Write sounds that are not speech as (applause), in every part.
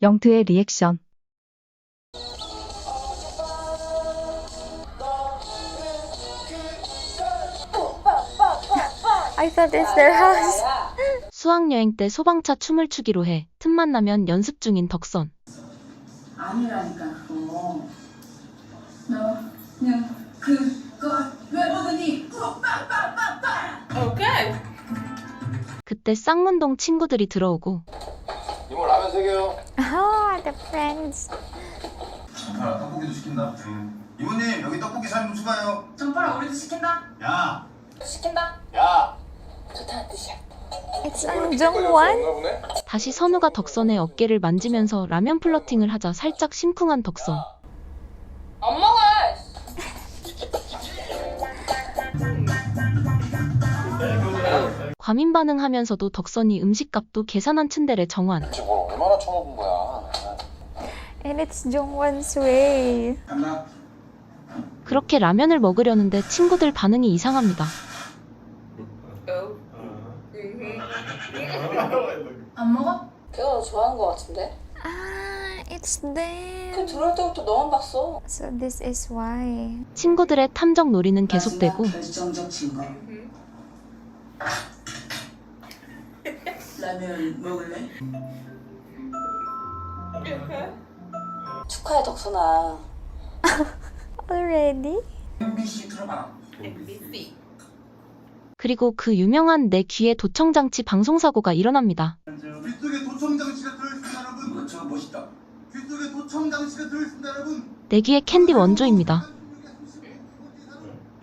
영트의 리액션. I thought it's their house. 수학여행 때 소방차 춤을 추기로 해 틈만 나면 연습 중인 덕선. 아니라니까 그거 너 그냥 그거 왜 먹으니 빵빵빵빵 Okay. 그때 쌍문동 친구들이 들어오고 세 개요. Oh, the friends. 정파라 떡볶이도 시킨다. 이모님 여기 떡볶이 살좀 추가요. 정파라 우리도 시킨다 야, 시킨다 야. 좋다는 뜻이야 It's. 보네. 다시 선우가 덕선의 어깨를 만지면서 라면 플러팅을 하자 살짝 심쿵한 덕선. 안 먹어. 과민 반응하면서도 덕선이 음식값도 계산한 츤데레 정환. 대체 뭘 얼마나 처먹은 거야? And it's Jongwon's way. 간다. 그렇게 라면을 먹으려는데 친구들 반응이 이상합니다. 안 먹어? 걔가 너 좋아하는 거 같은데? Ah, it's 그 them. 들어올 때부터 너만 봤어. So this is why. 친구들의 탐정 놀이는 계속되고 결정적 증거 라면 먹을래? 축하해 덕선아. (laughs) Already? MBC 들어봐라 그리고 그 유명한 내 귀에 도청장치 방송사고가 일어납니다. 귓속에 도청 장치가 들어있습니다, 여러분. 저 멋있다. 귓속에 도청 장치가 들어있습니다, 여러분. 내 귀에 캔디 원조입니다.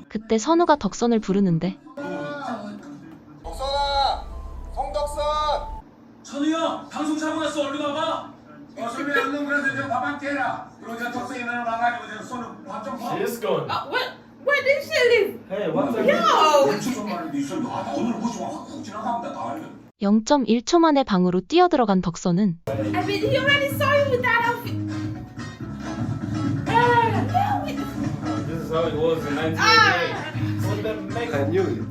그때 선우가 덕선을 부르는데 gone 아, where, where did she live? Hey what's up? Yo! 아, 오늘 보지 마. 확 지나갑니다, 다 알려. 0.1초 만에 방으로 뛰어들어간 덕선은 I mean, he already saw you with that outfit. Ah, This is how it was in 1988 What the make I knew it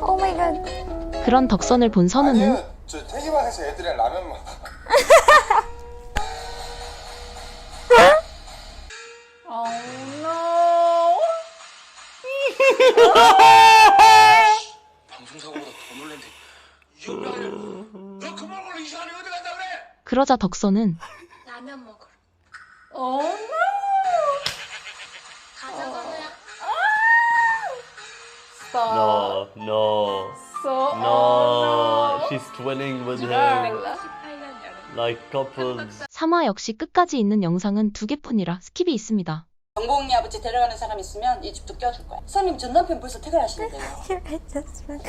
Oh my god. 그런 덕선을 본 선우는 방송 사고보다 더 놀랜데. 이 정도 아니야? 너 그만 걸리 이 시간에 어디 간다 그래? 그러자 덕선은 라면 먹으러 no. 가자 건우야. No, no, So, no. She's twinning with him like couples. 3화 역시 끝까지 있는 영상은 두 개뿐이라 스킵이 있습니다. 정봉이 아버지 데려가는 사람 있으면 이 집도 껴줄 거야. 선생님 전 남편 벌써 퇴근하시는데요. Adjustment.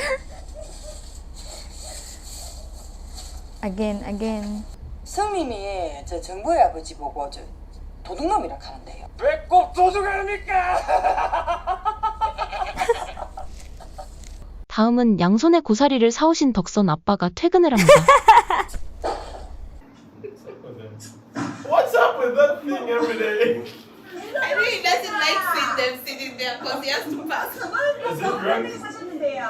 again, again. 성님이 저 정보의 아버지 보고 저 도둑놈이라 하는데요. 배꼽 도둑 아닙니까? (laughs) 다음은 양손에 고사리를 사오신 덕선 아빠가 퇴근을 합니다. (laughs) What's up with that thing every day? I really doesn't like seeing he has to pass. Is it? 사셨는데요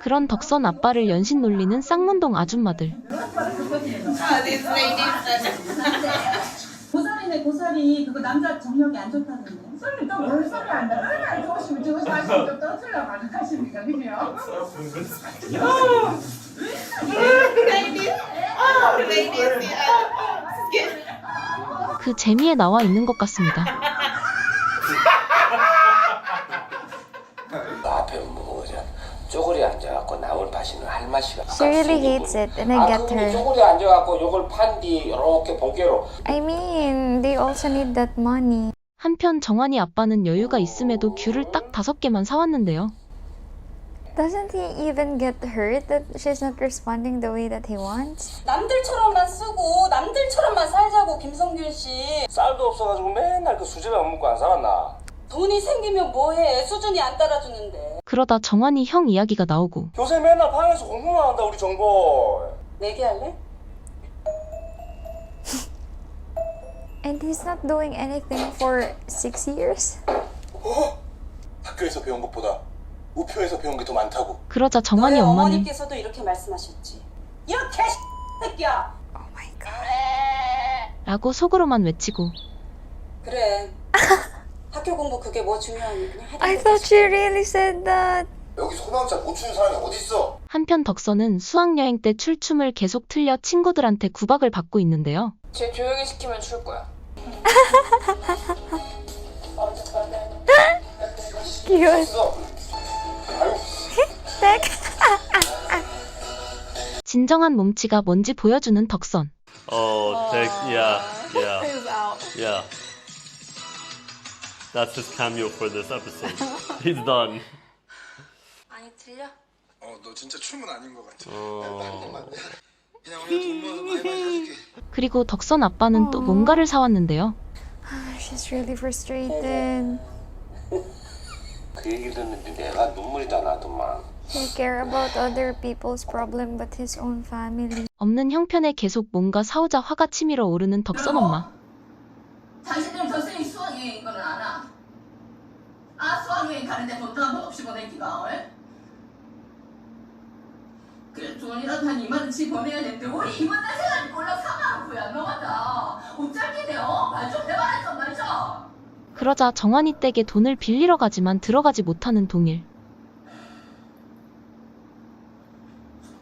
그런 덕선 아빠를 연신 놀리는 쌍문동 아줌마들. Oh. 고사리네 고사리 그거 남자 정력이 안 좋다는데 소리 또뭔 소리 한다 얼마나 안 좋으시면 저거 사시면 또 떠들려 가득하십니까 그죠? Oh. Yeah. 그 재미에 나와 있는 것 같습니다. 앞에 뭐 그냥 쪼그리 앉아갖고 나올 파시는 할마씨가 She really hates it, and I get 그분이 her. 쪼그리 앉아갖고 요걸 판뒤 이렇게 보게로 I mean, they also need that money. 한편 정환이 아빠는 여유가 있음에도 귤을 딱 다섯 개만 사왔는데요. Doesn't he even get hurt that she's not responding the way that he wants? 남들처럼만 쓰고 남들처럼만 김성균 씨. 쌀도 없어가지고 맨날 그 수제비만 먹고 안 살았나 돈이 생기면 뭐해? 수준이 안 따라주는데. 그러다 정환이 형 이야기가 나오고 요새 맨날 방에서 공부만 한다 우리 정보 내기할래? And he's not doing anything for six years? 학교에서 배운 것보다 우표에서 배운 게 더 많다고. 그러자 정환이 너의 엄마는 어머니께서도 이렇게 말씀하셨지. 이런 개새끼야. 라고 속으로만 외치고 그래. (laughs) 학교 공부 그게 뭐 중요하니 그냥 하던 I 거 thought she really said that. 여기 소방차 못 추는 사람이 어딨어? 한편 덕선은 수학여행 때 출춤을 계속 틀려 친구들한테 구박을 받고 있는데요. 쟤 조용히 시키면 출 거야. 있어. (laughs) 진정한 몸치가 뭔지 보여주는 덕선. Oh, take, yeah, yeah, Who's out? yeah. That's his cameo for this episode. He's done. 아니 들려? 어, 너 진짜 춤은 아닌 것 같아. Oh. 그냥 우리가 돈 모아서 많이 많이 사줄게. 그리고 덕선 아빠는 또 뭔가를 사왔는데요. She's really frustrated. 그 얘기 듣는데 내가 눈물이 다 나 He care about other people's problem but his own family. 없는 형편에 계속 뭔가 사오자 화가 치밀어 오르는 덕선 엄마. 당신들 저승이 수학 여행 거는 아나? 아 수학 여행 가는데 돈도 한 번 없이 보내기가 왜? 그래 돈이라도 한 2만 원치 보내야 되는데 우리 2만 원 생활이 꼴랑 4만 원 구야 너마다 옷장기네요 말좀 해봐라 좀 말좀 그러자 정환이 댁에 돈을 빌리러 가지만 들어가지 못하는 동일.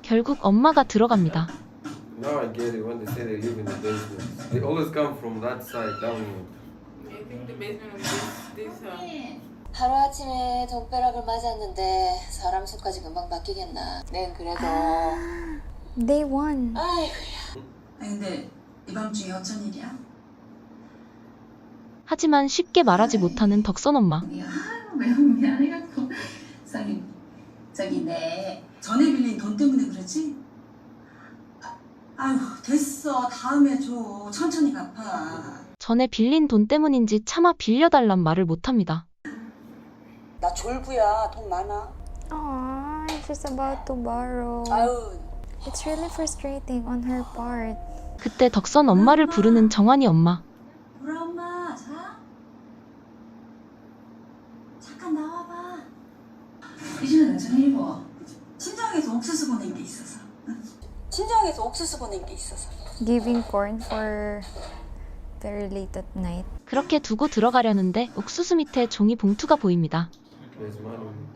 결국 엄마가 들어갑니다. Now I get it when they say they live in the basement. They always come from that side down here. I think the basement of this, this uh, 하루 아침에 돈벼락을 맞았는데 사람 수까지 금방 바뀌겠나 nên 그래도 They won. 아이고 아니 근데 이번 주에 어쩐 일이야? 하지만 쉽게 말하지 못하는 덕선 엄마. 아유 매우 미안해갖고 저기 저기 내 전에 빌린 돈 때문에 그러지? 아, 아유 됐어 다음에 줘 천천히 갚아 전에 빌린 돈 때문인지 차마 빌려달란 말을 못합니다. 나 졸부야. 돈 많아. Aww, she's about to borrow. 아유. It's really frustrating on her part. 그때 덕선 엄마를 부르는 정환이 엄마. 우리 엄마 자 잠깐 나와봐 이 시간에 전화해봐 친정에서 옥수수 보낸 게 있어서 친정에서 옥수수 보낸 게 있어서. Giving corn for very late at night. 그렇게 두고 들어가려는데 옥수수 밑에 종이 봉투가 보입니다. Money.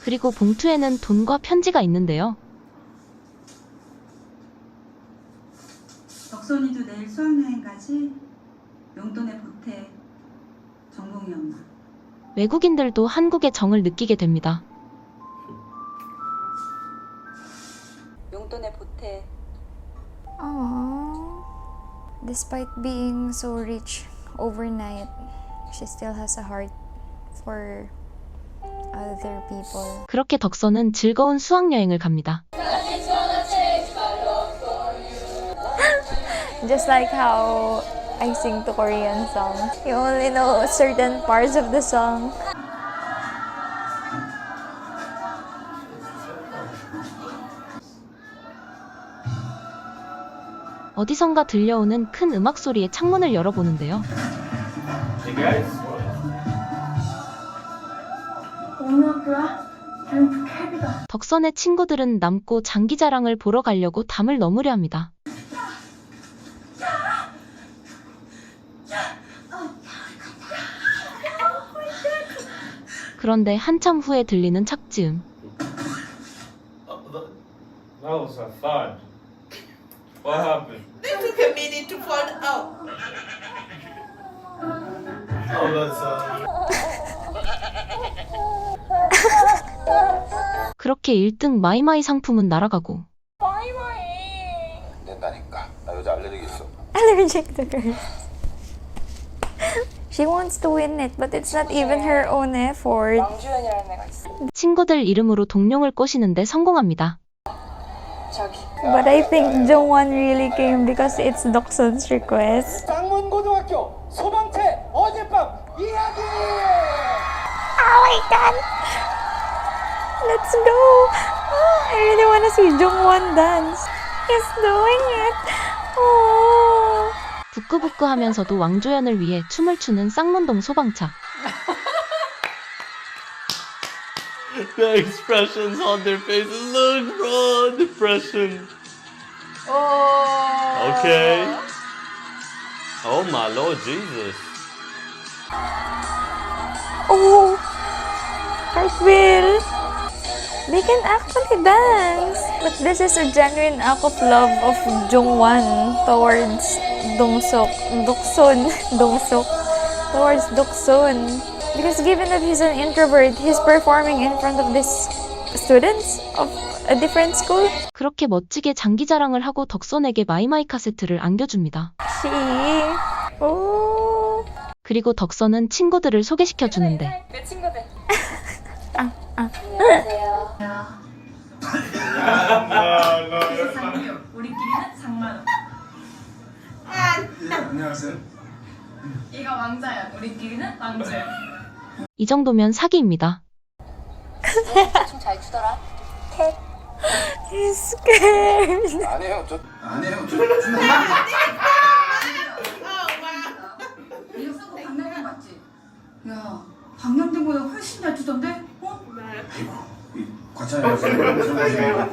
그리고 봉투에는 돈과 편지가 있는데요. 덕선이도 내일 가지? 용돈에 보태 엄마 외국인들도 한국의 정을 느끼게 됩니다. 용돈에 보태. Aww. Despite being so rich overnight, she still has a heart for other people. 그렇게 덕선은 즐거운 수학여행을 갑니다. Just like how I sing to Korean songs. You only know certain parts of the song. 어디선가 들려오는 큰 음악 소리에 창문을 열어보는데요. Hey guys. 덕선의 친구들은 남고 장기 자랑을 보러 가려고 담을 넘으려 합니다. 그런데 한참 후에 들리는 착지음. Oh, th- that was a thud. What happened? they took a minute to fall out. Oh, that's uh. 그렇게 1등 마이마이 상품은 날아가고 안 된다니까. 나 여자 알레르기 있어. To girls. She wants to win it, but it's not even her own effort. 왕주연이라는 애가 있어. 친구들 이름으로 동룡을 꼬시는데 성공합니다. 저기. But I think Jongwon really came because it's Dokson's request. 쌍문고등학교 소방체 어젯밤 이야기. Oh my god! Let's go! Oh, I really want to see Jongwon dance. He's doing it! Oh! 부끄부끄 하면서도 왕조연을 위해 춤을 추는 쌍문동 소방차. The expressions on their faces. Look, bro, depression. Oh. Okay. Oh my Lord Jesus. Oh! Cartwheel! They can actually dance! But this is a genuine act of love of Jungwan towards Dongsuk. Doksun. Dongsuk. Towards Doksun. Because given that he's an introvert, he's performing in front of these students of a different school. 그렇게 멋지게 장기 자랑을 하고 덕선에게 마이마이 카세트를 안겨줍니다. She. Oh. 그리고 덕선은 친구들을 소개시켜 주는데 내 친구들. 안녕하세요. 우리끼리는 상만. 안녕하세요. 얘가 왕자야. 우리끼리는 왕자야. 이 정도면 사기입니다. 춤잘 추더라. He's scared. 안 해요. 저 안 해요. 저 이거? 야, 박명경보다 훨씬 잘 추던데? 어? 과찬이라서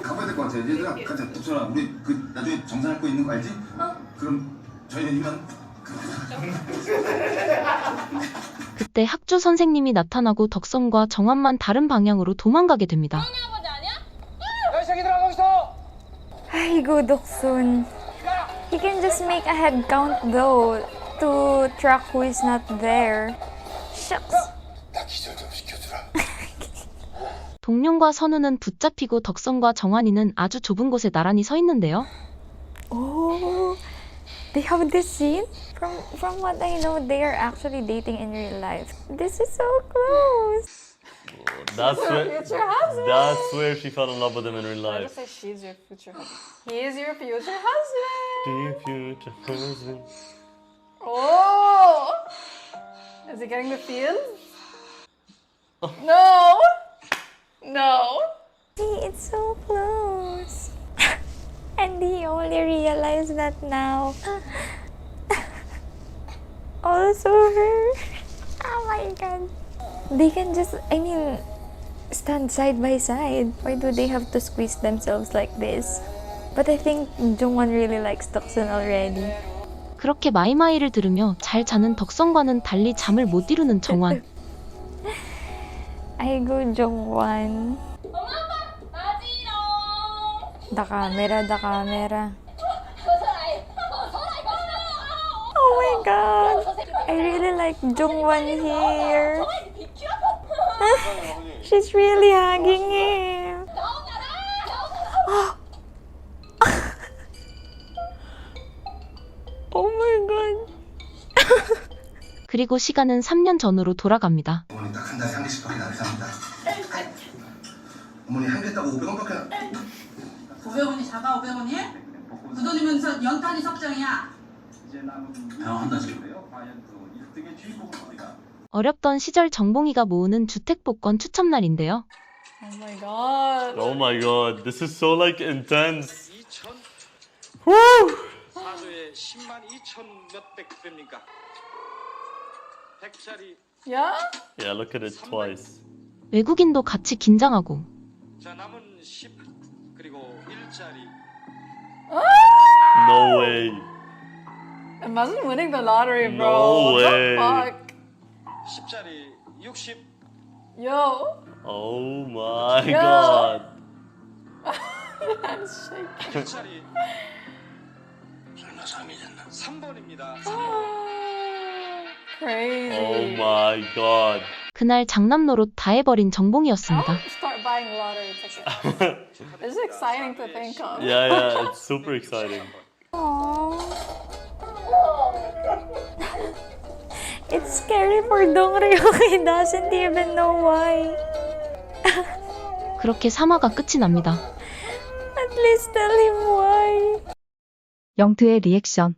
가봐야 될 것 같아. 얘들아, 가자. 독선아, 우리 그 나중에 정산할 거 있는 거 알지? 그럼 저희는 이만. 그때 학주 선생님이 나타나고 덕선과 정환만 다른 방향으로 도망가게 됩니다. Aigo Doksun. He can just make a head count though to track who is not there. Shucks. 나 기절 좀 시켜주라. 동룡과 선우는 붙잡히고 덕선과 정환이는 아주 좁은 곳에 나란히 서 있는데요. Oh, they have this scene. From from what I know, they are actually dating in real life. This is so close. That's where. That's where she fell in love with him in real life. say she's your future husband. He is your future husband. Dear future husband. Oh! Is he getting the feels? No! No! See, it's so close. (laughs) and he only realized that now. (laughs) also her. (laughs) Oh my god. They can just, I mean, stand side by side. Why do they have to squeeze themselves like this? But I think Jungwon really likes Doksun already. 그렇게 마이마이를 들으며 잘 자는 덕선과는 달리 잠을 못 이루는 정환. Aigo Jungwon. The camera, the camera. Oh my god! I really like Jungwon here. She's really hugging him. oh my god. 그리고 시간은 3년 전으로 돌아갑니다. 어머니 한 개 따고 500원밖에 안. 500원이 작아 500원이? 그 돈이면 서 연탄이 석장이야. 지금. 어렵던 시절 정봉이가 모으는 주택 복권 추첨날인데요. Oh my god. Oh my god, this is so like intense. 사소에 10만 2천 몇백 배입니까? 100짜리 Yeah? Yeah, look at it twice. 외국인도 같이 긴장하고 자 남은 10 그리고 1짜리 No way. Imagine winning the lottery, bro. No What way. the fuck? 10짜리 60 Yo. Oh my Yeah. god. That's shaking. 1짜리 설마 3이잖아 3번입니다 Crazy. Oh my god. 그날 장남 노릇 다 해버린 정봉이었습니다. Buying lottery tickets. This is exciting to think of. Yeah, yeah, it's super exciting. It's scary for Dongryong. He doesn't even know why. 그렇게 3화가 끝이 납니다. At least tell him why. 영트의 리액션